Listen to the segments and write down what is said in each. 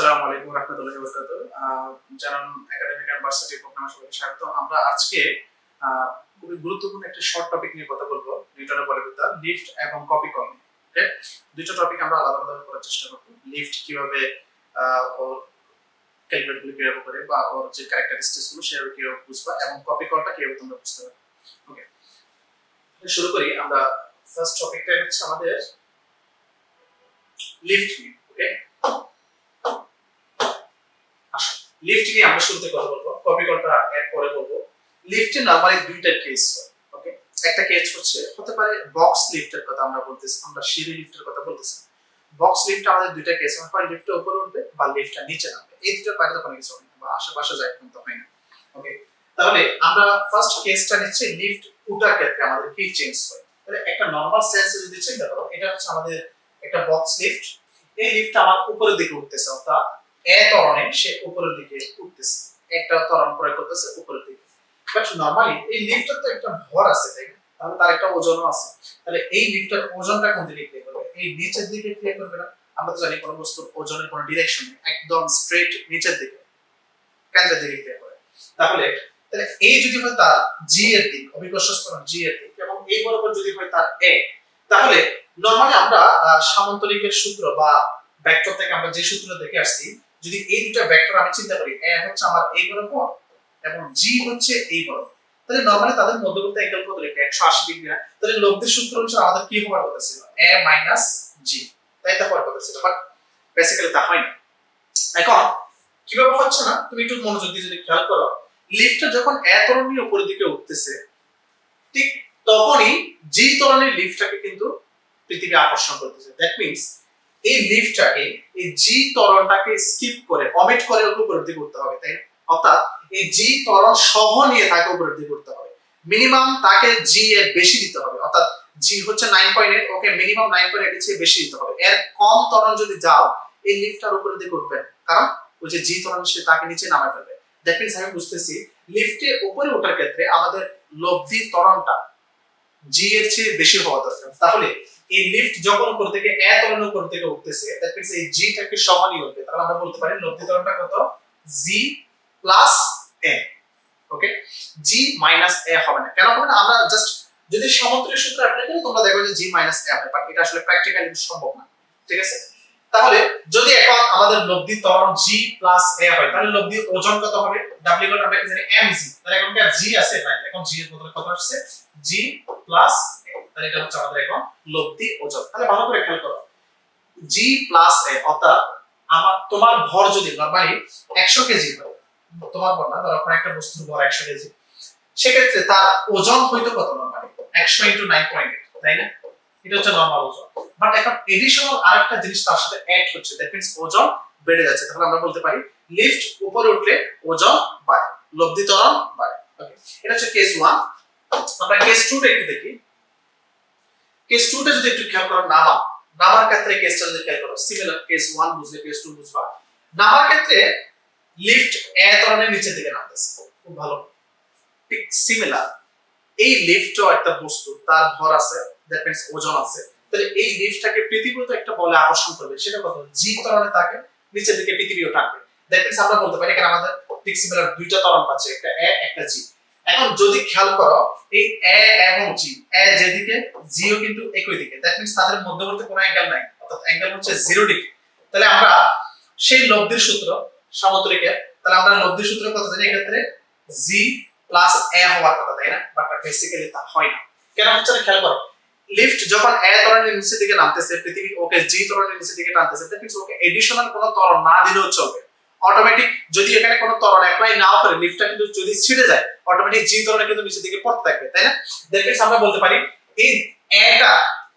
আসসালামু আলাইকুম রহমতুল্লাহি ওয়া বারাকাতুহু। জানান একাডেমিক ইউনিভার্সিটি প্রোগ্রামে সবাইকে স্বাগত। আমরা আজকে খুবই গুরুত্বপূর্ণ একটা শর্ট টপিক নিয়ে কথা বলব। নিউটনের বলবিদ্যা লিফট এবং কপি কল ওকে দুটো টপিক আমরা আলাদা আলাদা করার চেষ্টা করব। লিফট কীভাবে ওর ক্যালকুলেটগুলো কীভাবে করে বা ওর যে ক্যারেক্টারিস্টিক্সগুলো সেভাবে কীভাবে বুঝবা এবং কপি কলটা কীভাবে তোমরা বুঝতে পারবে ওকে শুরু করি। আমরা ফার্স্ট টপিকটা হচ্ছে আমাদের লিফট ওকে লিফট নিয়ে আমরা শুরুতে কথা বলব। কপি কলটা এর পরে বলব। লিফটে নরমালি দুইটা কেস ওকে একটা কেস হচ্ছে, হতে পারে বক্স লিফটের কথা আমরা বলতেছি, আমরা সিঁড়ি লিফটের কথা বলতেছি। বক্স লিফট আমাদের দুইটা কেস হয় লিফটে উপরে উঠবে বা লিফটটা নিচে নামবে। এই দুটোর বাইরে তো কোনো কিছু হয় না, বা আশেপাশে যায় কিন্তু হয় না ওকে তাহলে আমরা ফার্স্ট কেসটা নিচ্ছি, লিফট উঠার ক্ষেত্রে আমাদের কি চেঞ্জ হয়? তাহলে একটা নর্মাল সেন্সে যদি চিন্তা করো এটা হচ্ছে আমাদের একটা বক্স লিফট এই লিফটটা আমার উপরের দিকে উঠতেছে, অর্থাৎ এ ত্বরণে সে উপরের দিকে উঠতেছে। একটা প্রয়োগ করতেছে উপরের দিকে। বাট এই লিফটের তো একটা ভর আছে, তাই তাহলে তার একটা ওজনও আছে। তাহলে এই লিফটের ওজনটা কোন দিকে ক্রিয়া করবে? এই নিচের দিকে ক্রিয়া করবে না? আমরা তো জানি কোনো বস্তুর ওজনের কোনো ডিরেকশন নেই। একদম স্ট্রেট নিচের দিকে। কেন্দ্রের দিকে ক্রিয়া করে। তাহলে তাহলে এই যদি হয় তার জি এর দিক অভিকর্ষ জি এর দিক, এবং এই বরাবর যদি হয় তার এ তাহলে নরমালি আমরা সামান্তরিকের সূত্র বা ভেক্টর থেকে আমরা যে সূত্র দেখে আসছি যদি এই দুটো ভেক্টর আমি চিন্তা করি, এ হচ্ছে আমার এই বরাবর এবং জি হচ্ছে এই বরাবর তাহলে নরমালি তাদের মধ্যবর্তী অ্যাঙ্গেল কত লিখে 180 ডিগ্রি না তাহলে লব্ধির সূত্র অনুসারে আমাদের কি হওয়ার কথা ছিল? এ মাইনাস জি, তাই তা হওয়ার কথা ছিল বাট বেসিক্যালি তা হয় না এখন, কীভাবে হচ্ছে না? তুমি একটু মনোযোগ দিয়ে যদি খেয়াল করো লিফটটা যখন এ তরণের উপরের দিকে উঠতেছে, ঠিক তখনই জি তরণের লিফটটাকে কিন্তু পৃথিবী আকর্ষণ করতেছে। দ্যাট মিন্স এই লিফটটাকে এই জি ত্বরণটাকে স্কিপ করে অমিট করে ওকে দিকে উঠতে হবে, তাই? অর্থাৎ এই জি ত্বরণ সহ নিয়ে তাকে দিকে উঠতে হবে মিনিমাম তাকে জি এর বেশি দিতে হবে, অর্থাৎ জি হচ্ছে nine point eight okay minimum nine point eight চেয়ে বেশি দিতে হবে এর কম ত্বরণ যদি যাও, এই লিফটটার উপরের দিকে উঠবে না। কারণ ওই যে জি ত্বরণ, সে তাকে নিচে নামায় ফেলবে দ্যাট মিন্স আমি বুঝতেছি লিফটে উপরে ওঠার ক্ষেত্রে আমাদের লব্ধি ত্বরণটা জি এর চেয়ে বেশি হওয়া দরকার তাহলে এই লিফট যখন উপর থেকে এ ত্বরণ উপর থেকে উঠতেছে দ্যাট মিন্স এই জি টাকে সমানই উঠবে তাহলে আমরা বলতে পারি লব্ধি ত্বরণটা কত? জি প্লাস এ ওকে জি মাইনাস এ হবে না। কেন হবে না? আমরা জাস্ট যদি সামুদ্রিক সূত্র অ্যাপ্লাই করি, তোমরা দেখো যে জি মাইনাস এ হবে বাট এটা আসলে প্র্যাকটিক্যালি সম্ভব না, ঠিক আছে? তাহলে যদি এখন আমাদের লব্ধি ত্বরণ জি প্লাস এ হয়, তাহলে লব্ধি ওজন কত হবে? ডাব্লিউ কত আমরা কি জানি? এম জি তাহলে এখন কি জি আছে? না এখন জি এর বদলে কত আসছে? জি প্লাস তাহলে এটা হচ্ছে আমাদের এখন লব্ধি ওজন। তাহলে ভালো করে খেয়াল করো। জি প্লাস এ অর্থাৎ আমার তোমার ভর যদি একশো কেজি হয়, তোমার ভর না, ধরো একটা বস্তুর ভর একশো কেজি। সেক্ষেত্রে তার ওজন হইতো কত একশো ইন্টু নাইন পয়েন্ট তাই না? এটা হচ্ছে নর্মাল ওজন। বাট এখন এডিশনাল আরেকটা জিনিস তার সাথে অ্যাড হচ্ছে দ্যাট মিন্স ওজন বেড়ে যাচ্ছে। তাহলে আমরা বলতে পারি লিফট উপরে উঠলে ওজন বাড়ে লব্ধি ত্বরণ বাড়ে। এটা হচ্ছে কেস ওয়ান আমরা কেস টু দেখি। কেস টু টা যদি একটু খেয়াল করো, নামা। নামার ক্ষেত্রে কেসটা যদি খেয়াল করো সিমিলার কেস ওয়ান বুঝলে কেস টু বুঝবা। নামার ক্ষেত্রে লিফট এ ধরনের নিচের দিকে নামতেছে। খুব ভালো। ঠিক সিমিলার এই লিফটও একটা বস্তু, তার ভর আছে দ্যাট মিন্স ওজন আছে। তাহলে এই লিফটটাকে পৃথিবীও তো একটা বলে আকর্ষণ করবে। সেটা কত? জি ত্বরণে থাকে, নিচের দিকে পৃথিবীও থাকবে। দ্যাট মিন্স আমরা বলতে পারি, এখানে আমাদের ঠিক সিমিলার দুইটা ত্বরণ পাচ্ছে, একটা এ, একটা জি এখন যদি খেয়াল করো, এই এ এবং জি, এ যেদিকে জিও কিন্তু একই দিকে। দ্যাট মিন্স তাদের মধ্যবর্তী কোনো অ্যাঙ্গেল নাই, অর্থাৎ অ্যাঙ্গেল হচ্ছে জিরো ডিগ্রি তাহলে আমরা সেই লব্ধির সূত্র সামুদ্রিকের তাহলে আমরা লব্ধির সূত্র কত জানি, এক্ষেত্রে জি প্লাস এ হওয়ার কথা, তাই না? বাট বেসিক্যালি তা হয় না। কেন হচ্ছে না? খেয়াল করো। লিফট যখন এ ত্বরণের নিচের দিকে নামতেছে, পৃথিবী ওকে জি ত্বরণের নিচের দিকে টানতেছে দ্যাট মিন্স ওকে এডিশনাল কোনো ত্বরণ না দিলেও চলবে। অটোমেটিক যদি এখানে কোনো ত্বরণ অ্যাপ্লাই নাও করে লিফটটা কিন্তু যদি ছিঁড়ে যায় অটোমেটিক জি ত্বরণে কিন্তু নিচের দিকে পড়তে থাকবে, তাই না? মিন্স আমরা বলতে পারি, এই এটা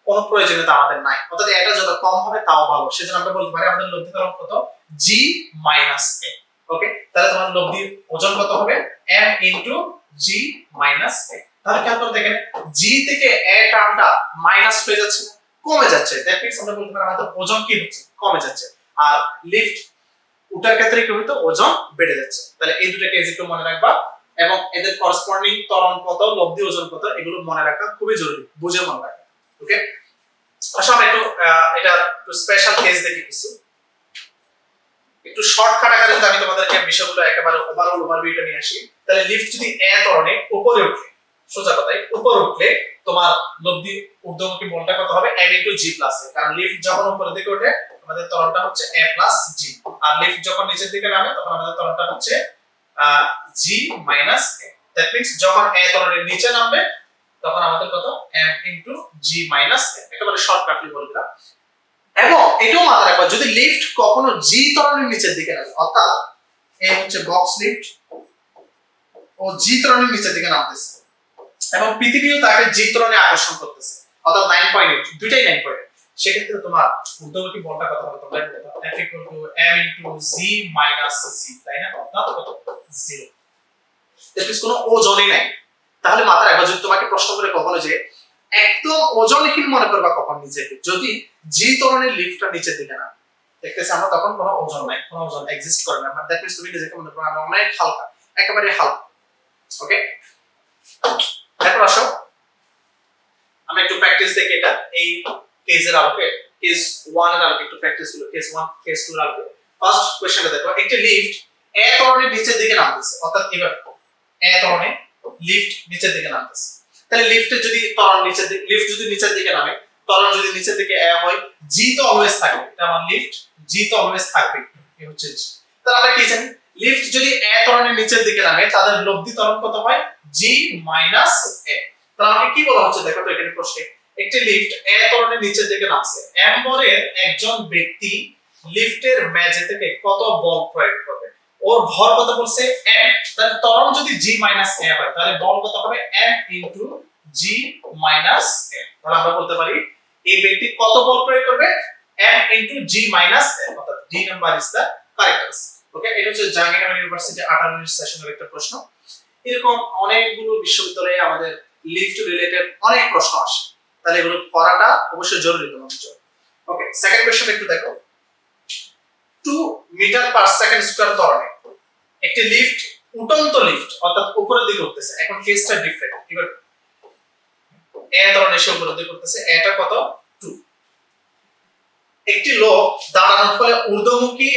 কোনো প্রয়োজনীয়তা আমাদের নাই। অর্থাৎ এটা যত কম হবে তাও ভালো। সেজন্য আমরা বলতে পারি, আমাদের লব্ধি ত্বরণ কত? জি মাইনাস এ ওকে তাহলে তোমার লব্ধি ওজন কত হবে? M into g minus a তাহলে খেয়াল করে দেখেন জি থেকে এ টার্মটা মাইনাস হয়ে যাচ্ছে, কমে যাচ্ছে। দ্যাট মিন্স আমরা বলতে পারি আমাদের ওজন কি হচ্ছে? কমে যাচ্ছে। আর লিফট উঠার ক্ষেত্রে কি হইতো? ওজন বেড়ে যাচ্ছে। তাহলে এই দুটো কেস একটু মনে রাখবা এবং এদের করসপন্ডিং ত্বরণ কত, লব্ধি, ওজন কত, এগুলো মনে রাখা খুবই জরুরি, বুঝে মনে রাখা ওকে আসলে আমরা একটু এটা একটু স্পেশাল কেস দেখি কিছু একটু শর্টকাট আকারে যদি আমি তোমাদেরকে বিষয়গুলো একেবারে ওভারঅল ওভারভিউটা নিয়ে আসি, তাহলে লিফট যদি এ ধরনের উপরে উঠে, সোজা কথায়, উপরে উঠলে তোমার লব্ধি, ঊর্ধ্বমুখী বলটা কত হবে? M ইনটু জি প্লাস কারণ লিফট যখন উপরের দিকে ওঠে আমাদের ত্বরণটা হচ্ছে a প্লাস জি আর লিফট যখন নিচের দিকে নামে, তখন আমাদের ত্বরণটা হচ্ছে g minus a that means যখন a ত্বরণের নিচে নামবে, তখন আমাদের কত? M into g minus a একেবারে শর্টকাটলি বলে দিলাম। এবং এটাও মাথায় রাখবা, যদি লিফট কখনো জি ত্বরণের নিচের দিকে নামে, অর্থাৎ এ হচ্ছে বক্স লিফট ও জি ত্বরণের নিচের দিকে নামতেছে। এবং পৃথিবীও তাকে জি ত্বরণে আকর্ষণ করতেছে। অর্থাৎ নাইন পয়েন্ট এইট দুইটাই নাইন পয়েন্ট সেক্ষেত্রে তোমার ঊর্ধ্বমুখী বলটা কত হবে তোমরা f m z তাই না? অর্থাৎ কত? জিরো দ্যাট কোনো ওজনই নাই। তাহলে যদি তোমাকে প্রশ্ন করে কখনো যে একদম ওজনহীন মনে করবা কখন নিজেকে যদি জি ধরনের লিফটটা নিচের দিকে না, দেখতেছি আমরা তখন কোনো ওজন নাই, কোনো ওজন এক্সিস্ট করে না। দ্যাট মিন্স তুমি নিজেকে মনে করো আমি অনেক হালকা, একেবারে হালকা। ওকে আসো। আমরা একটু প্র্যাকটিস দেখি এটা। এই কেসের আলোকে কেস ওয়ানের আলোকে একটু প্র্যাকটিস হলো কেস ওয়ান কেস টু আলোকে। ফার্স্ট কোশ্চেনটা দেখো, একটি লিফট এ ধরনের নিচের দিকে নামতেছে, অর্থাৎ এভাবে এ ধরনের লিফট নিচের দিকে নামতেছে। তাহলে লিফটে যদি ত্বরণ নিচের দিকে লিফট যদি নিচের দিকে নামে ত্বরণ যদি নিচের দিকে এ হয় জি তো অলওয়েজ থাকবে। যেমন লিফট জি তো অলওয়েজ থাকবে এই হচ্ছে জি তাহলে আমরা কি জানি? লিফট যদি এ ত্বরণের নিচের দিকে নামে, তাদের লব্ধি ত্বরণ কত হয়? জি মাইনাস এ তাহলে আমাকে কি বলা হচ্ছে? দেখো তো এখানে প্রশ্নে। একটি লিফট এ ত্বরণের নিচের দিকে নামছে। এম বরের একজন ব্যক্তি লিফটের মেঝে থেকে কত বল প্রয়োগ করবে? ওর ভর কত বলছে m তাহলে ত্বরণ যদি g মাইনাস a হয়, তাহলে বল কত হবে? M into g minus a তাহলে আমরা বলতে পারি, এই ব্যক্তি কত বল প্রয়োগ করবে? M into g minus a, অর্থাৎ d number is the correct answer okay এটা হচ্ছে জাহাঙ্গীরনগর ইউনিভার্সিটি 18 সেশনের একটা প্রশ্ন। এরকম অনেকগুলো বিশ্ববিদ্যালয়ে আমাদের লিফট রিলেটেড অনেক প্রশ্ন আসে। তাহলে এগুলো পড়াটা অবশ্যই জরুরি তোমাদের জন্য। ওকে সেকেন্ড কোশ্চেন একটু দেখো। 2 মিটার পার সেকেন্ড স্কয়ার ত্বরণে একটি লিফট উঠন্ত লিফট অর্থাৎ উপরের দিকে উঠতেছে। এখন কেসটা ডিফারেন্ট এবার এ ধরনের এসে উপরের দিকে উঠতেছে। এটা কত? 2 একটি লোক দাঁড়ানোর ফলে ঊর্ধ্বমুখী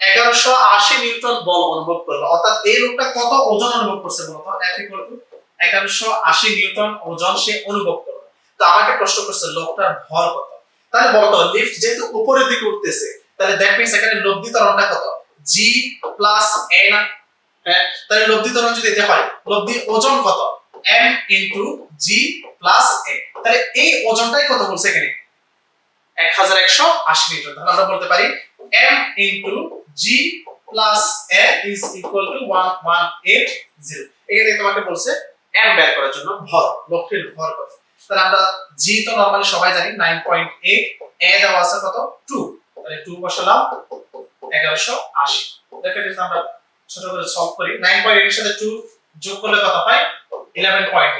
1180 নিউটন বল অনুভব করল। অর্থাৎ এই লোকটা কত ওজন অনুভব করছে বলতো টু 1180 নিউটন ওজন সে অনুভব করল। তো আমাকে প্রশ্ন করছে, লোকটার ভর কত? তাহলে বলতো, লিফট যেহেতু উপরের দিকে উঠতেছে, তাহলে দ্যাট মিন্স এখানে লব্ধি ত্বরণটা কত? G প্লাস a না হ্যাঁ? তাহলে লব্ধি ত্বরণ যদি এটা হয়, লব্ধি ওজন কত? M into g plus a তাহলে এই ওজনটাই কত বলছে এখানে? 1180 নিউটন। তাহলে আমরা বলতে পারি, m into g plus a is equal to 1180 এখানে তোমাকে বলছে এম বের করার জন্য ভর লক্ষ্যের ভর কত? তাহলে আমরা g তো সবাই জানি 9.8 a দেওয়া আছে কত? 2 তাহলে 2 বসালাম 1180 দেখো যদি আমরা ছোট করে সলভ করি। 9.8 এর সাথে 2 যোগ করলে কত হয় 11.8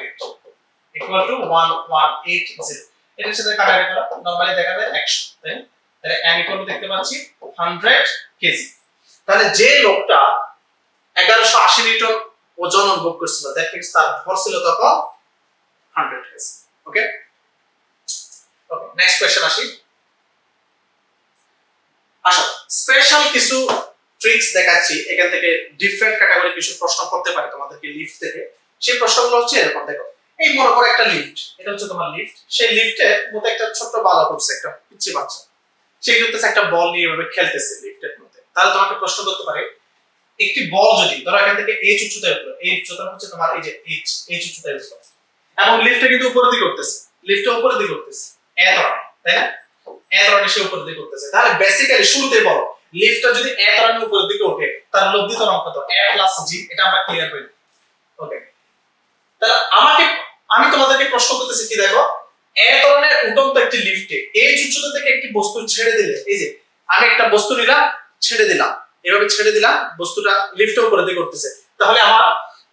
ইকুয়াল টু 1180 এটার সাথে কাটাকাটি করা নরমালি দেখা যায় 100 তাই তাহলে m ইকুয়াল দেখতে পাচ্ছি 100 কেজি। তাহলে যে লোকটা 1180 নিউটন ওজন অনুভব করছিল মিন্স তার ভর ছিল তখন 100 kg. Okay okay next question আসি আসো স্পেশাল কিছু ট্রিক্স দেখাচ্ছি। এখান থেকে ডিফারেন্ট ক্যাটাগরি কিছু প্রশ্ন করতে পারে তোমাদেরকে লিফট থেকে। সেই প্রশ্নগুলো হচ্ছে এরকম, দেখো। এই মনে করো একটা লিফট এটা হচ্ছে তোমার লিফট সেই লিফটে মধ্যে একটা ছোট্ট বালক উঠছে একটা পিচ্ছি বাচ্চা। সে করতেছে একটা বল নিয়ে এভাবে খেলতেছে লিফটের মধ্যে। তাহলে তোমাকে প্রশ্ন করতে পারে, একটি বল যদি, ধরো এখান থেকে এইচ উচ্চতায় উঠল এই উচ্চতা হচ্ছে তোমার এই যে এইচ এইচ উচ্চতায় উঠল। এবং লিফটটা কিন্তু উপরের দিকে উঠতেছে। লিফটটা উপরের দিকে উঠতেছে। এ ধরনের, তাই না? এ ধরনের সে উপরের দিকে উঠতেছে। তাহলে বেসিক্যালি শুরুতে বলো লিফটটা যদি এ ধরনের উপরের দিকে ওঠে তার লব্ধি ত্বরণ কত এ প্লাস জি এটা আমরা ক্লিয়ার করি ওকে তাহলে আমাকে, আমি তোমাদেরকে প্রশ্ন করতেছি কি দেখো? এ ধরনের উঠন্ত একটি লিফটে এই উচ্চতা থেকে একটি বস্তু ছেড়ে দিলে, এই যে, আমি একটা বস্তু নিলাম, ছেড়ে দিলাম। এভাবে ছেড়ে দিলাম, বস্তুটা লিফটের উপরে দিকে উঠতেছে। তাহলে আমার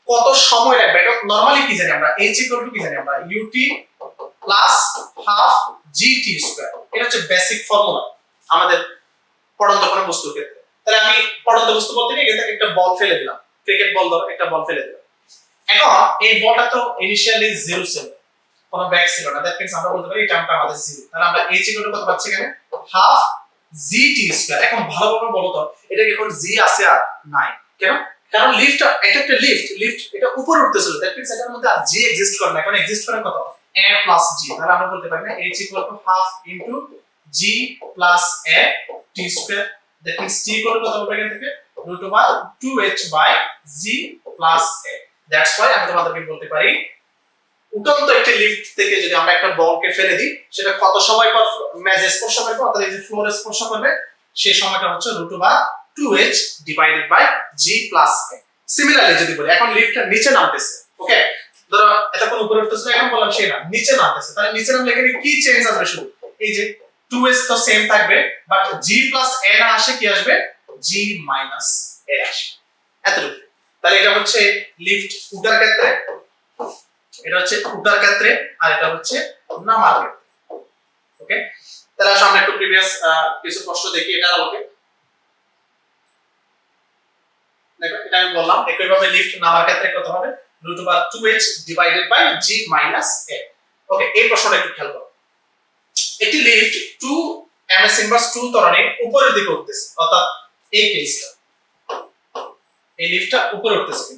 কত সময় লাগবে? এটা নরমালি কি জানি আমরা? এইচ ইকুয়াল টু কি জানি আমরা? U t plus half g t square এটা হচ্ছে বেসিক ফর্মুলা আমাদের পড়ন্ত কোনো বস্তুর ক্ষেত্রে। তাহলে আমি পড়ন্ত বস্তু বলতে এখান থেকে একটা বল ফেলে দিলাম। ক্রিকেট বল ধরো, একটা বল ফেলে দিলাম। এখন এই বলটা তো ইনিশিয়ালি জিরো ছিল। কোনো ব্যাক ছিল না। দ্যাট মিন্স আমরা বলতে পারি এই টার্মটা আমাদের জিরো তাহলে আমরা এইচ ইকুয়াল টু কত পাচ্ছি এখানে? হাফ জিটি স্কয়ার এখন ভালোভাবে বলো তো, এটা কি এখন জি আছে আর নাই? কেন? কারণ লিফট এটা একটা লিফট লিফট এটা উপরে উঠতেছিল। দ্যাট মিন্স এটার মধ্যে আর জি এক্সিস্ট করে না। এখন এক্সিস্ট করে কত? A প্লাস জি তাহলে আমরা বলতে পারি না h equal to half into g plus a t square that means t equal কত হবে এখান থেকে? Root over 2h by g plus a that's why আমি তোমাদেরকে বলতে পারি, উঠন্ত একটি লিফট থেকে যদি আমরা একটা বলকে ফেলে দিই, সেটা কত সময় পর মেজে স্পর্শ করবে? অর্থাৎ এই যে ফ্লোরে স্পর্শ করবে, সেই সময়টা হচ্ছে root over 2h divided by g plus a. Similarly যদি বলি, এখন লিফটটা নিচে নামতেছে ওকে ধরো, এতক্ষণ উপরে উঠতেছিল এখন বললাম সে না, নিচে নামতেছে। তাহলে নিচে নামলে এখানে কি চেঞ্জ আসবে শুধু? এই যে 2h তো সেম থাকবে বাট g প্লাস a না আসে, কি আসবে? G মাইনাস a আসবে। এতটুকু। তাহলে এটা হচ্ছে লিফট উঠার ক্ষেত্রে, এটা হচ্ছে উঠার ক্ষেত্রে, আর এটা হচ্ছে নামার ক্ষেত্রে ওকে তাহলে আসলে আমরা একটু প্রিভিয়াস কিছু প্রশ্ন দেখি এটা ওকে দেখো, এটা আমি বললাম, একইভাবে লিফট নামার ক্ষেত্রে কত হবে? Root over 2h divided by g minus a okay এই প্রশ্নটা একটু খেয়াল করো। একটি লিফট 2 ms ইনভার্স 2 ত্বরণে উপরের দিকে উঠতেছে, অর্থাৎ এই কেসটা এই লিফটটা উপরে উঠতেছে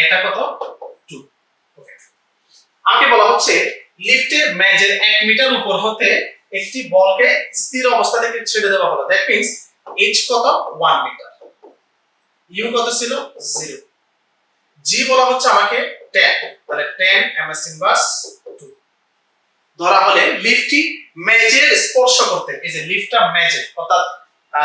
এটা কত? 2 ওকে আমাকে বলা হচ্ছে লিফটের মেজের 1 মিটার উপর হতে একটি বলকে স্থির অবস্থা থেকে ছেড়ে দেওয়া হলো। দ্যাট মিন্স h কত? 1 মিটার ইউ কত ছিল? 0 জি বলা হচ্ছে আমাকে 10 তাহলে 10 ms ইনভার্স 2 ধরা হলে লিফটটি মেজের স্পর্শ করতে, এই যে লিফটটা মেজে অর্থাৎ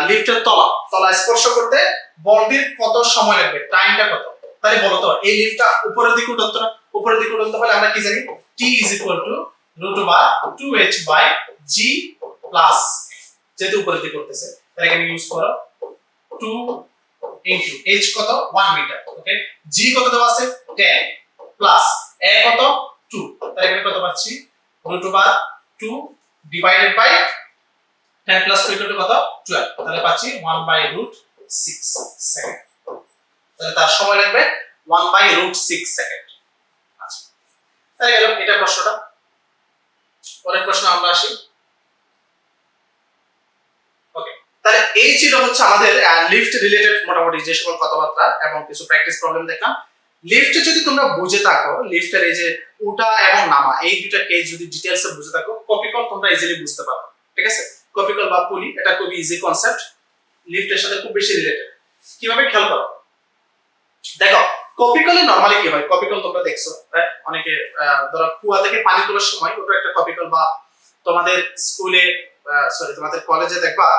লিফটের তলা তলা স্পর্শ করতে বলটির কত সময় লাগবে টাইমটা কত? তাহলে বলো তো, এই লিফটটা উপরের দিকে উঠন্ত না, উপরের দিকে উঠতে হলে আমরা কি জানি? T is equal to root over 2h by g plus, যেহেতু উপরের দিকে উঠতেছে, তাহলে এখানে ইউজ করো 2 ইনটু h কত? 1 মিটার ওকে g কত দেওয়া আছে? 10 প্লাস a কত? 2 তাহলে এখানে কত পাচ্ছি? root over 2 divided by 10 plus 2 equal to কত? 12 তাহলে পাচ্ছি 1 by root 6 সেকেন্ড তাহলে তার সময় লাগবে 1 by root 6 সেকেন্ড আচ্ছা তাহলে গেল, এটা প্রশ্নটা। পরের প্রশ্ন আমরা আসি ওকে তাহলে এই ছিল হচ্ছে আমাদের লিফট রিলেটেড মোটামুটি যে সকল কথাবার্তা এবং কিছু প্র্যাকটিস প্রবলেম দেখলাম। লিফটে যদি তোমরা বুঝে থাকো লিফটের এই যে উঠা এবং নামা, এই দুটা কেস যদি ডিটেলস বুঝে থাকো কপিকল তোমরা ইজিলি বুঝতে পারো, ঠিক আছে? কপিকল বা পুলি এটা খুবই ইজি কনসেপ্ট লিফটের সাথে খুব বেশি রিলেটেড কীভাবে খেয়াল করো? দেখো কপিকলে নরমালি কি হয়? কপিকল তোমরা দেখছ? অনেকে ধরো কুয়া থেকে পানি তোলার সময় ওটা একটা কপিকল বা তোমাদের স্কুলে সরি তোমাদের কলেজে দেখবা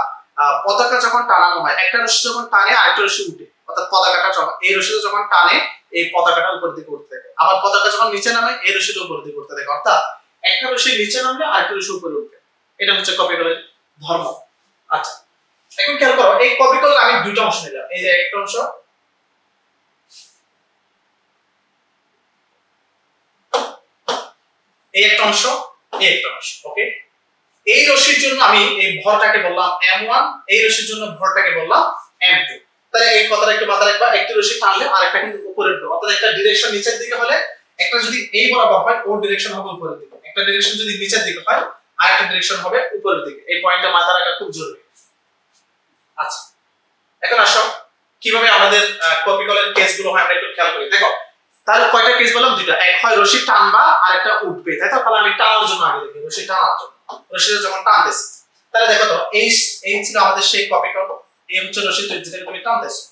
পতাকা যখন টানানো হয়, একটা রশি যখন টানে, আরেকটা রশি উঠে। অর্থাৎ পতাকাটা যখন, এই রশিটা যখন টানে, এই পতাকাটা উপর দিকে উঠতে থাকে। আবার পতাকা যখন নিচে নামে, এই রশিটা উপর দিকে উঠতে থাকে। অর্থাৎ একটা রশি নিচে নামলে আরেকটা রশি উপরে উঠবে এটা হচ্ছে কপিকলের ধর্ম। আচ্ছা এখন খেয়াল করো, এই কপিকল আমি দুইটা অংশ নিলাম। এই যে একটা অংশ। এই একটা অংশ, এই একটা অংশ ওকে এই রশির জন্য আমি এই ভরটাকে বললাম এম ওয়ান এই রশির জন্য ভরটাকে বললাম m2 তাহলে এই কথাটা একটু মাথায় রাখবা, একটি রশি টানলে আরেকটা কিন্তু উপরে উঠবে অর্থাৎ একটা ডিরেকশন নিচের দিকে হলে একটা যদি এই বরাবর হয়, ওর ডিরেকশন হবে উপরের দিকে। একটা ডিরেকশন যদি নিচের দিকে হয়, আরেকটা ডিরেকশন হবে উপরের দিকে। এই পয়েন্টটা মাথায় রাখা খুব জরুরি। আচ্ছা এখন আসো, কীভাবে আমাদের কপিকলের কেসগুলো হয় আমরা একটু খেয়াল করি। দেখো, তাহলে কয়টা কেস বললাম? দুইটা। এক হয় রশি টানবা আর একটা উঠবে। তাই তো? তাহলে আমি টানার জন্য আগে দেখি, রশি টানার জন্য। রশিটা যখন টানতেছি, তাহলে দেখো তো, এই এই ছিল আমাদের সেই কপিকল এই হচ্ছে রশি তুই যেটাকে তুমি টানতেছো,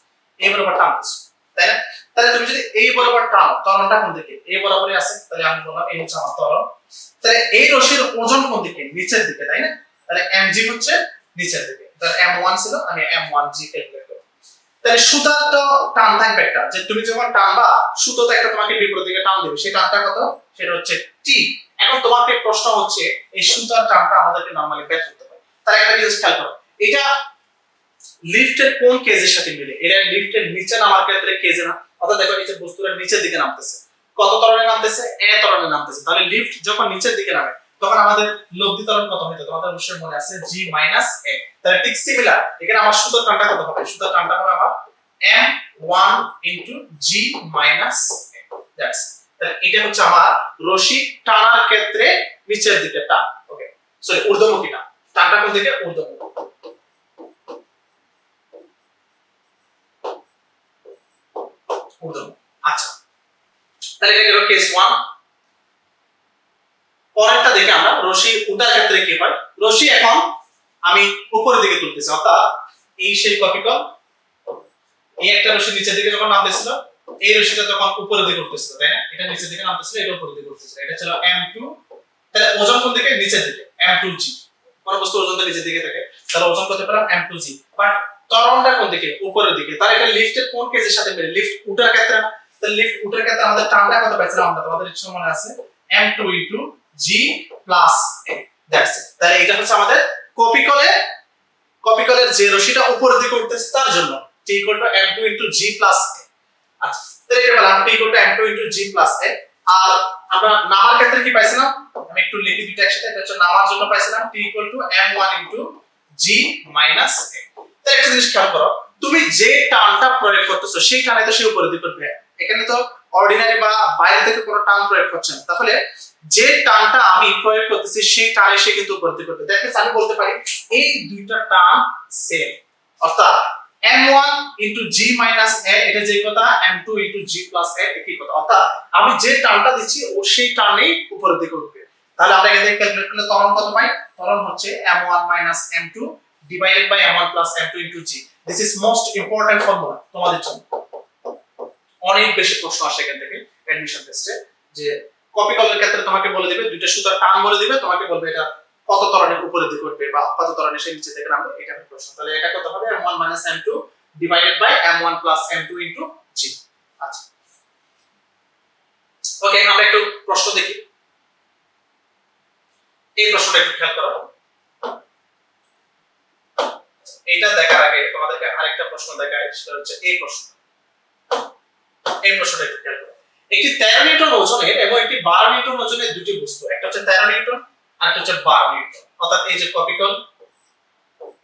এই বরাবর টানতেছো, তাই না? তাহলে তুমি যদি এই বরাবর টানো কোন দিকে? এই বরাবরই আছে, তাহলে আমি বললাম এই হচ্ছে আমার তাহলে এই রশির ওজন কোন দিকে? নিচের দিকে, তাই না? তাহলে হচ্ছে নিচের দিকে। তাহলে m1 ছিল, আমি m1g ক্যালকুলেট তাহলে সুতার তো টান থাকবে একটা, যে তুমি যখন টানবা সুতো তো একটা তোমাকে বিপরীত দিকে টান দেবে, সেই টানটা কত? সেটা হচ্ছে টি এখন তোমাকে প্রশ্ন হচ্ছে, এই সুতার টানটা আমাদেরকে নরমালি বের করতে হয় তার একটা জিনিস খেয়াল করো, এটা লিফটের কোন কেজের সাথে মিলে? এটা লিফটের নিচে নামার ক্ষেত্রে কেজে না? অর্থাৎ দেখো নিচে বস্তুটা নিচের দিকে নামতেছে। কত তরণে নামতেছে? এ তরণে নামতেছে। তাহলে লিফট যখন নিচের দিকে নামে, তখন আমাদের লব্ধি ত্বরণ কত হইতো তোমাদের অবশ্যই মনে আছে জি মাইনাস এ তাহলে ঠিক সিমিলার এখানে আমার সুতার টানটা কত হবে? সুতার টানটা হবে আমার m 1 into g minus a that's তাহলে হ্যাঁ, এটা হচ্ছে আমার রশি টানার ক্ষেত্রে নিচের দিকে টান ওকে সরি ঊর্ধ্বমুখী টান। টানটা কোন দিকে? ঊর্ধ্বমুখী। আচ্ছা। কি হয়? রশি এখন আমি উপরের দিকে তুলতেছি, অর্থাৎ এই সেই কপিকল এই একটা রশি নিচের দিকে যখন নামতেছিল এই রশিটা যখন উপরের দিকে উঠতেছিল তাই না? এটা নিচের দিকে নামতেছিল এটা উপরের দিকে উঠতেছিল এটা ছিল m2 তাহলে ওজন কোন দিকে? নিচের দিকে। M2g কোন বস্তু ওজন নিচের দিকে থাকে, তাহলে ওজন করতে পারলাম m2g বাট ত্বরণটা কোন দিকে? উপরের দিকে। তাহলে এটা লিফটের কোন কেজের সাথে মিলে? লিফট উঠার ক্ষেত্রে না। তাহলে লিফট উঠার ক্ষেত্রে আমাদের টানটা কত পাইছিলাম আমরা? তোমাদের ইচ্ছে মনে আছে? M2 into g plus a that's it তাহলে এটা হচ্ছে আমাদের কপিকলে কপিকলের যে রশিটা উপরের দিকে উঠতেছে, তার জন্য t equal to m2 into g plus a আচ্ছা তাহলে এটা বললাম t equal to m2 into g plus a আর আমরা নামার ক্ষেত্রে কি পাইছিলাম? একটু লিখি হচ্ছে নামার জন্য পাইছিলাম t equal to m1 into g minus একটা জিনিস যে টানটা প্রয়োগ করতেছো, সেই টানে তো সে উপরের দিকে উঠবে এখানে তো অর্ডিনারি বা বাইরে থেকে কোনো টান প্রয়োগ করছে না। তাহলে যে টানটা আমি প্রয়োগ করতেছি, সেই টানে সে কিন্তু উপরের দিকে উঠবে দেখেন আমি বলতে পারি, এই দুইটা টান সেম অর্থাৎ m1 into g minus a, এটা যে কথা m2 into g plus a, একই কথা। অর্থাৎ আমি যে টানটা দিচ্ছি, ও সেই টানেই উপরের দিকে উঠবে। তাহলে আমরা এখান ক্যালকুলেট করলে ত্বরণ কত পাই? ত্বরণ হচ্ছে m1 minus m2 divided by m1 plus m2 into g this is most important formula তোমাদের জন্য। অনেক বেশি প্রশ্ন আসে এখান থেকে অ্যাডমিশন টেস্টে যে কপি কলের ক্ষেত্রে তোমাকে বলে দিবে, দুইটা সুতার টান বলে দিবে, তোমাকে বলবে এটা কত তরণের উপরের দিকে উঠবে বা কত তরণের সে নিচে দিকে নামবে এটা একটা প্রশ্ন। তাহলে এটা কত হবে m1 m2 divided by m1 m2 g আচ্ছা। ওকে আমরা একটু প্রশ্ন দেখি। এই প্রশ্নটা একটু খেয়াল করো এইটা দেখার আগে তোমাদেরকে আরেকটা প্রশ্ন দেখাই, সেটা হচ্ছে এই প্রশ্ন। এই প্রশ্নটা একটু খেয়াল করো। একটি তেরো নিউটন ওজনের এবং একটি বারো নিউটন ওজনের দুটি বস্তু, একটা হচ্ছে তেরো নিউটন আর হচ্ছে বারো নিউটন। অর্থাৎ এই যে কপিকল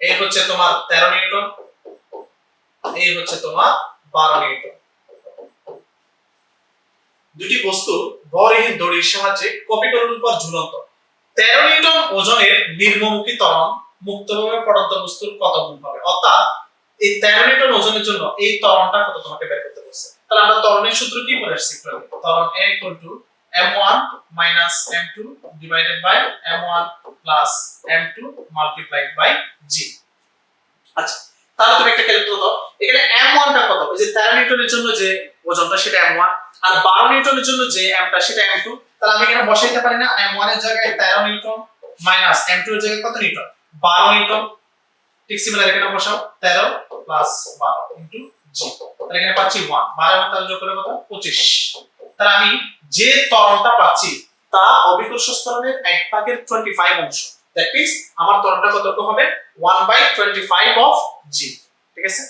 এই হচ্ছে তোমার তেরো নিউটন, এই হচ্ছে তোমার বারো নিউটন। দুটি বস্তু ভরহীন দড়ির সাহায্যে কপিকলের উপর ঝুলন্ত। তেরো নিউটন ওজনের নির্মমুখী ত্বরণ মুক্তভাবে পড়ন্ত বস্তুর কত গুণ হবে? অর্থাৎ এই তেরো নিউটন ওজনের জন্য এই ত্বরণটা কত তোমাকে বের করতে বলছে? তাহলে আমরা ত্বরণের সূত্র কি বলে আসছি? ত্বরণ a equal to m1 minus m2 divided by m1 plus m2 multiplied by g. আচ্ছা তাহলে তুমি একটা ক্যালকুলেট করো এখানে m1 টা কত? ওই যে 13 নিউটনের জন্য যে ওজনটা, সেটা m1 আর 12 নিউটনের জন্য যে m টা, সেটা m2 তাহলে আমি এখানে বসাইতে পারি না m1 এর জায়গায় 13 নিউটন মাইনাস m2 এর জায়গায় কত নিউটন? 12 নিউটন। ঠিক সিমিলার এখানে বসাও 13 প্লাস 12 ইনটু g তাহলে এখানে পাচ্ছি 1 12 এর মধ্যে যোগ করলে কত? 25 তাহলে আমি যে ত্বরণটা পাচ্ছি, তা অবিকর্ষ ত্বরণের এক ভাগের 25 অংশ। দ্যাট মিন্স আমার ত্বরণটা কত হবে? 1 বাই 25 অফ g ঠিক আছে?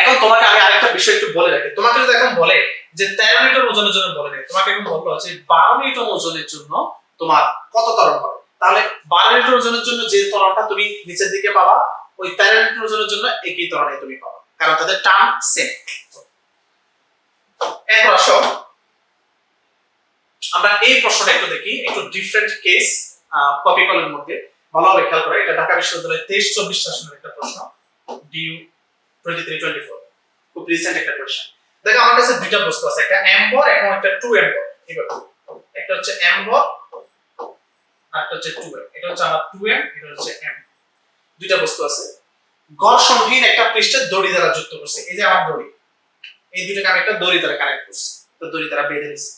এখন তোমাকে আমি আরেকটা বিষয় একটু বলে রাখি। তোমাকে যদি এখন বলে যে 13 নিউটন ওজনের জন্য বলে নেই তোমাকে এখন বলল যে 12 নিউটন ওজনের জন্য তোমার কত ত্বরণ হবে? তাহলে 12 নিউটন ওজনের জন্য যে ত্বরণটা তুমি নিচের দিকে পাবা, ওই 13 নিউটন ওজনের জন্য একই ত্বরণে তুমি পাবা। কারণ তাদের টার্ম সেম এরপর আসো। আমরা এই প্রশ্নটা একটু দেখি, একটু ডিফারেন্ট কেস কপি কলের মধ্যে। ভালোভাবে খেয়াল করে, এটা ঢাকা বিশ্ববিদ্যালয়ের তেইশ, চব্বিশ সেশনের একটা প্রশ্ন due twenty three twenty four খুব রিসেন্ট একটা দেখো, আমার কাছে দুইটা বস্তু আছে, একটা এম বর এবং একটা টু এম বর এবার একটা হচ্ছে এম বর আর একটা হচ্ছে টু এম এটা হচ্ছে আমার টু এম এটা হচ্ছে এম দুইটা বস্তু আছে। ঘর্ষণহীন একটা পৃষ্ঠে দড়ি দ্বারা যুক্ত করছে। এই যে আমার দড়ি। এই দুইটাকে একটা দড়ি দ্বারা কানেক্ট করছি। তো দড়ি দ্বারা বেঁধে দিচ্ছি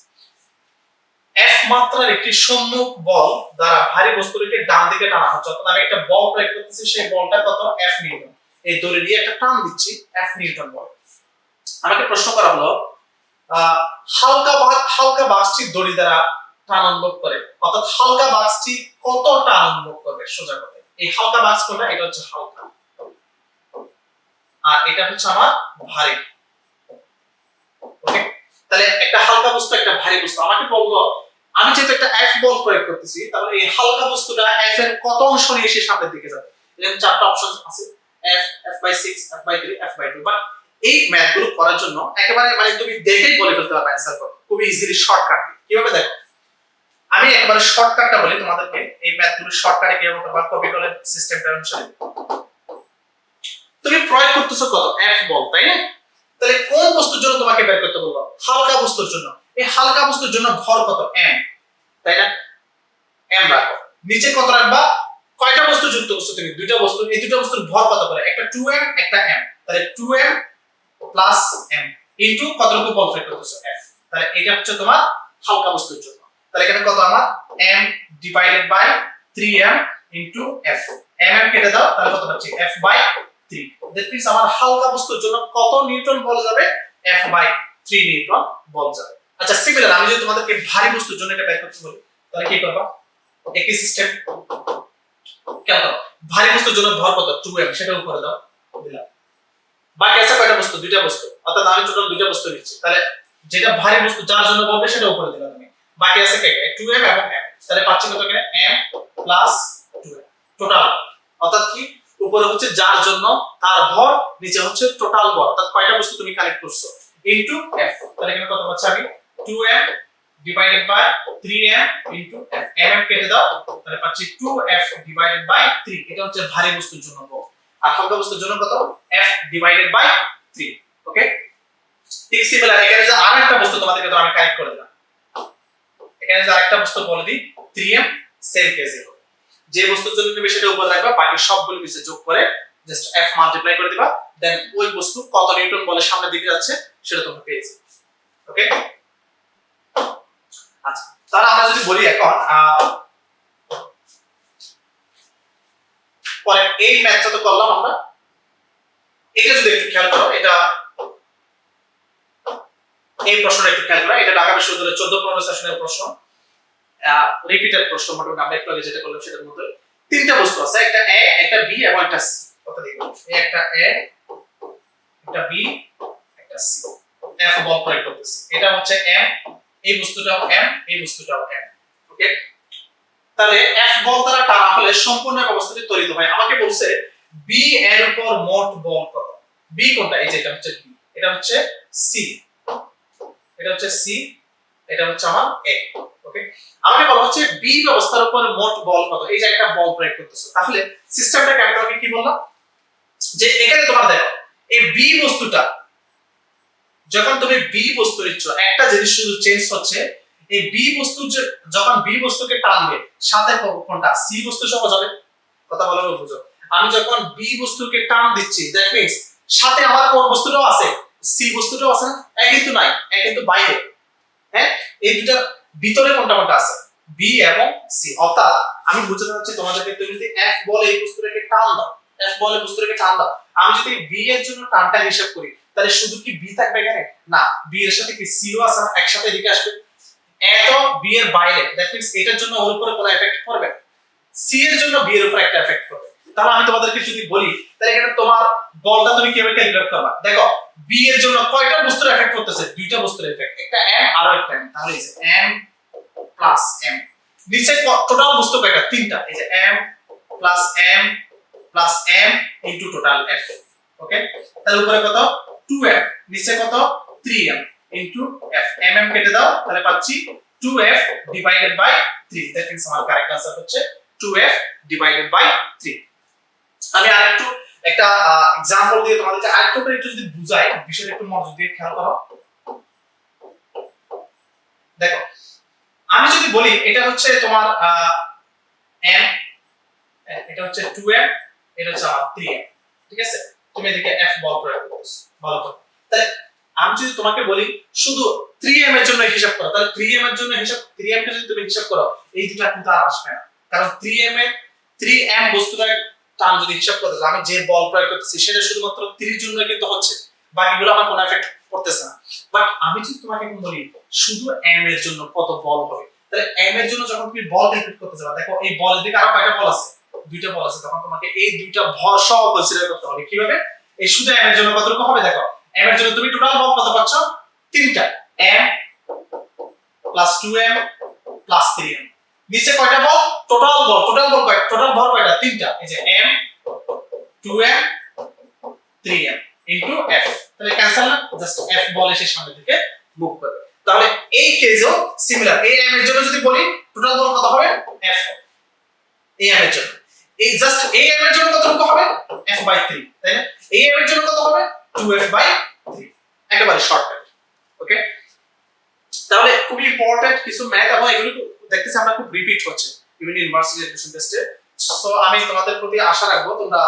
এফ মাত্রার একটি সম্মুখ বল দ্বারা ভারী বস্তুটিকে ডান দিকে টানা হচ্ছে। অর্থাৎ আমি একটা বল প্রয়োগ করতেছি, সেই বলটা কত? F newton. এই দড়ি দিয়ে একটা টান দিচ্ছি এফ নিউটন বল। আমাকে প্রশ্ন করা হলো হালকা ভাগ, হালকা বাক্সটি দড়ি দ্বারা টান অনুভব করে। অর্থাৎ হালকা বাক্সটি কত টান অনুভব করবে? সোজা কথা। এই হালকা বাক্স কোনটা? এটা হচ্ছে হালকা। আর এটা হচ্ছে আমার ভারী। তাহলে একটা হালকা বস্তু, একটা ভারী বস্তু। আমাকে বলব আমি যেহেতু একটা এফ বল প্রয়োগ করতেছি, তাহলে এই হালকা বস্তুটা এফ এর কত অংশ নিয়ে এসে সামনের দিকে যাবে? এরকম চারটা অপশন আছে f f by six f by three f by two but এই ম্যাথগুলো করার জন্য একেবারে মানে তুমি দেখেই বলে ফেলতে পারবে অ্যান্সার করো খুবই ইজিলি শর্টকাট কীভাবে দেখো? আমি একেবারে শর্টকাটটা বলি তোমাদেরকে। এই ম্যাথগুলো শর্টকাটে কীভাবে করবা কপি করে সিস্টেমটা অনুসারে। তুমি প্রয়োগ করতেছো কত? এফ বল তাই না? তাহলে কোন বস্তুর জন্য তোমাকে বের করতে বলব হালকা বস্তুর জন্য। এই হালকা বস্তুর জন্য ভর কত? এম তাই না? এম রাখো। নিচে কত রাখবা? কয়টা বস্তু যুক্ত করছ তুমি? দুইটা বস্তু। এই দুইটা বস্তুর ভর কত করে? একটা 2m একটা m তাহলে 2m প্লাস m ইনটু কতটুকু বল প্রয়োগ করতেছো? F তাহলে এটা হচ্ছে তোমার হালকা বস্তুর জন্য। তাহলে এখানে কত আমার? M divided by 3m into f m m কেটে দাও, তাহলে কত হচ্ছে f বাই 3 দ্যাট মিন্স আমার হালকা বস্তুর জন্য কত নিউটন বল যাবে? F বাই 3 নিউটন বল যাবে। আচ্ছা সিমিলার আমি যদি তোমাদেরকে ভারী বস্তুর জন্য এটা বের করতে বলি, তাহলে কি করবা? একই সিস্টেম কেন ভারী বস্তুর জন্য ভর কত? 2m সেটা উপরে দাও, দিলাম। বাকি আছে কয়টা বস্তু? দুইটা বস্তু। অর্থাৎ আমি টোটাল দুইটা বস্তু নিচ্ছি। তাহলে যেটা ভারী বস্তু যার জন্য বলবে, সেটা উপরে দিলাম তুমি বাকি আছে কে 2m এবং m তাহলে পাচ্ছি কত m প্লাস 2m টোটাল অর্থাৎ কি? উপরে হচ্ছে যার জন্য তার ভর, নিচে হচ্ছে টোটাল ভর। অর্থাৎ কয়টা বস্তু তুমি কালেক্ট করছ? ইনটু f তাহলে এখানে কত পাচ্ছি আমি? 2m divided by 3m into f m কেটে দাও, তাহলে পাচ্ছি 2f ডিভাইডেড বাই 3 এটা হচ্ছে ভারী বস্তুর জন্য ভর। আর হালকা বস্তুর জন্য কত? f ডিভাইডেড বাই 3 ওকে ঠিক সিমিলার এখানে যে আরেকটা বস্তু তোমাদেরকে তো আমি কালেক্ট করে দিলাম। এখানে যে আরেকটা বস্তু বলে দিই 3m সেম হবে যে বস্তুর জন্য নেবে সেটা উপরে রাখবা, বাকি সবগুলো নিচে যোগ করে জাস্ট f মাল্টিপ্লাই করে দিবা দেন ওই বস্তু কত নিউটন বলে সামনের দিকে যাচ্ছে সেটা তোমরা পেয়ে যাবে। ওকে আচ্ছা তাহলে আমরা যদি বলি এখন পরে এই ম্যাথটা তো করলাম আমরা। এটা যদি একটু খেয়াল করো, এটা এই প্রশ্নটা একটু খেয়াল করো, এটা ঢাকা বিশ্ববিদ্যালয়ের চোদ্দ পনেরো সেশনের প্রশ্ন। রিপিটেড প্রশ্ন, মোটামুটি আমরা একটু আগে যেটা করলাম সেটার মধ্যে তিনটা বস্তু আছে, একটা এ একটা বি এবং একটা সি কত দেখো এই একটা এ একটা বি একটা সি এফ বল প্রয়োগ করতেছি। এটা হচ্ছে এম এই বস্তুটাও এম এই বস্তুটাও এম ওকে তাহলে এফ বল দ্বারা টানা হলে সম্পূর্ণ অবস্থাটি তৈরি হয়। আমাকে বলছে বি এর উপর মোট বল কত? বি কোনটা? এই যে এটা হচ্ছে বি এটা হচ্ছে সি এটা হচ্ছে সি এটা হচ্ছে আমার এ ওকে আমাকে বলা হচ্ছে বি ব্যবস্থার উপর মোট বল কত? এই যে একটা বল প্রয়োগ করতেছে। তাহলে সিস্টেমটা কেমন হবে কি বললাম যে এখানে তোমার দেখো, এই বি বস্তুটা, যখন তুমি বি বস্তু নিচ্ছ, একটা জিনিস শুধু চেঞ্জ হচ্ছে, এই বি বস্তু যখন বি বস্তুকে টানবে, সাথে কোনটা? সি বস্তু সহ যাবে কথা বলো বুঝো। আমি যখন বি বস্তুকে টান দিচ্ছি দ্যাট মিন্স সাথে আমার কোন বস্তুটাও আছে? সি বস্তুটাও আছে না? এক কিন্তু নাই এক কিন্তু বাইরে। হ্যাঁ? এই দুটার ভিতরে কোনটা কোনটা আছে? বি এবং সি অর্থাৎ আমি বুঝতে পারছি তোমাদেরকে তুমি যদি এফ বলে এই বস্তুটাকে টান দাও এফ বলে বস্তুটাকে টান দাও, আমি যদি বি এর জন্য টানটা হিসাব করি, তাহলে শুধু কি বি থাকবে এখানে? না বি এর সাথে কি সিও আছে একসাথে এদিকে আসবে। এত বি এর বাইরে দ্যাট মিন্স এটার জন্য ওর উপরে কোনো এফেক্ট পড়বে সি এর জন্য বি এর উপর একটা এফেক্ট পড়বে। তাহলে আমি তোমাদেরকে যদি বলি, তাহলে এখানে তোমার বলটা তুমি কীভাবে ক্যালকুলেট করবা? দেখো বি এর জন্য কয়টা বস্তুর এফেক্ট করতেছে? দুইটা বস্তুর এফেক্ট একটা এম আর একটা এম তাহলে এই যে এম প্লাস এম নিচে টোটাল বস্তু কয়টা? তিনটা। এই যে m plus m plus m into total f okay তাহলে উপরে কত? 2m নিচে কত? 3m ইনটু f mm কেটে দাও, তাহলে পাচ্ছি 2f divided by 3 that means আমার কারেক্ট আনসার হচ্ছে 2f ডিভাইডেড বাই 3 আমি আরেকটু একটা এক্সাম্পল দিয়ে তোমাদেরকে আরেকটু করে একটু যদি বুঝাই, বিষয়টা একটু মনোযোগ দিয়ে খেয়াল করো। দেখো, আমি যদি বলি, এটা হচ্ছে তোমার m এটা হচ্ছে 2m এটা হচ্ছে আমার 3m ঠিক আছে? তুমি এদিকে এফ বল প্রয়োগ করছ ভালো করে তাহলে আমি যদি তোমাকে বলি, শুধু থ্রি এম এর জন্য হিসাব করো, তাহলে থ্রি এম এর জন্য হিসাব 3m কে যদি তুমি হিসাব করো, এই দুটো কিন্তু আর আসবে না। কারণ 3m এর 3m বস্তুটার টান যদি হিসাব করতে আমি যে বল প্রয়োগ করতেছি, সেটা শুধুমাত্র 3 জন্য কিন্তু হচ্ছে। বাকিগুলো আমার কোনো এফেক্ট করতেছে না। বাট আমি যদি তোমাকে এখন বলি, শুধু m এর জন্য কত বল হবে? তাহলে m এর জন্য যখন তুমি বল ক্যালকুলেট করতে যাবে, দেখো এই বলের দিকে আরও কয়টা বল আছে? দুইটা বল আছে, তখন তোমাকে এই দুইটা ভর সহ কনসিডার করতে হবে। কীভাবে? এই শুধু এম এর জন্য কতটুকু হবে দেখো? এম এর জন্য তুমি টোটাল বল কত পাচ্ছ? তিনটা। M plus 2m plus 3m নিচে কয়টা বল? টোটাল বল টোটাল বল কয়টা টোটাল ভর কয়টা? তিনটা। এই যে m 2m 3m into f তাহলে ক্যান্সেল না জাস্ট f বল এসে সামনে দিকে মুভ করবে। তাহলে এই কেসও সিমিলার এই m এর জন্য যদি বলি টোটাল বল কত হবে? F এই m এর জন্য। এই জাস্ট এই m এর জন্য কতটুকু হবে? F বাই 3 তাই না? এই m এর জন্য কত হবে? 2f বাই 3 একেবারে শর্টকাট ওকে তাহলে খুবই ইম্পর্টেন্ট কিছু ম্যাথ এবং এগুলো দেখতেছি আমরা খুব রিপিট হচ্ছে বিভিন্ন ইউনিভার্সিটি এডুকেশন টেস্টে সো আমি তোমাদের প্রতি আশা রাখব, তোমরা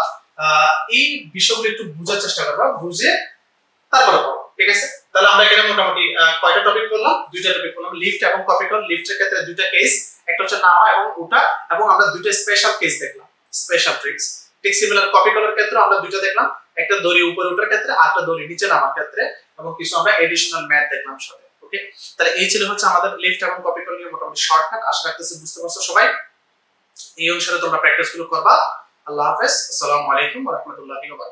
এই বিষয়গুলো একটু বোঝার চেষ্টা করবা, বুঝে তারপরে ঠিক আছে? তাহলে আমরা এখানে মোটামুটি কয়টা টপিক করলাম? দুইটা টপিক করলাম লিফট এবং কপি কল লিফটের ক্ষেত্রে দুইটা কেস একটা হচ্ছে নামা এবং ওটা, এবং আমরা দুইটা স্পেশাল কেস দেখলাম স্পেশাল ট্রিক্স ঠিক সিমিলার কপি কলের ক্ষেত্রে আমরা দুইটা দেখলাম, একটা দড়ি উপরে ওঠার ক্ষেত্রে আর একটা দড়ি নিচে নামার ক্ষেত্রে, এবং কিছু আমরা এডিশনাল ম্যাথ দেখলাম সাথে ওকে তাহলে এই ছিল হচ্ছে আমাদের লেফট এবং কপি কল নিয়ে মোটামুটি শর্টকাট আশা রাখতেছি বুঝতে পারছ সবাই। এই অনুসারে তোমরা প্র্যাকটিসগুলো করবা। আল্লাহ হাফেজ। আসসালামু আলাইকুম ওয়া রাহমাতুল্লাহি ওয়া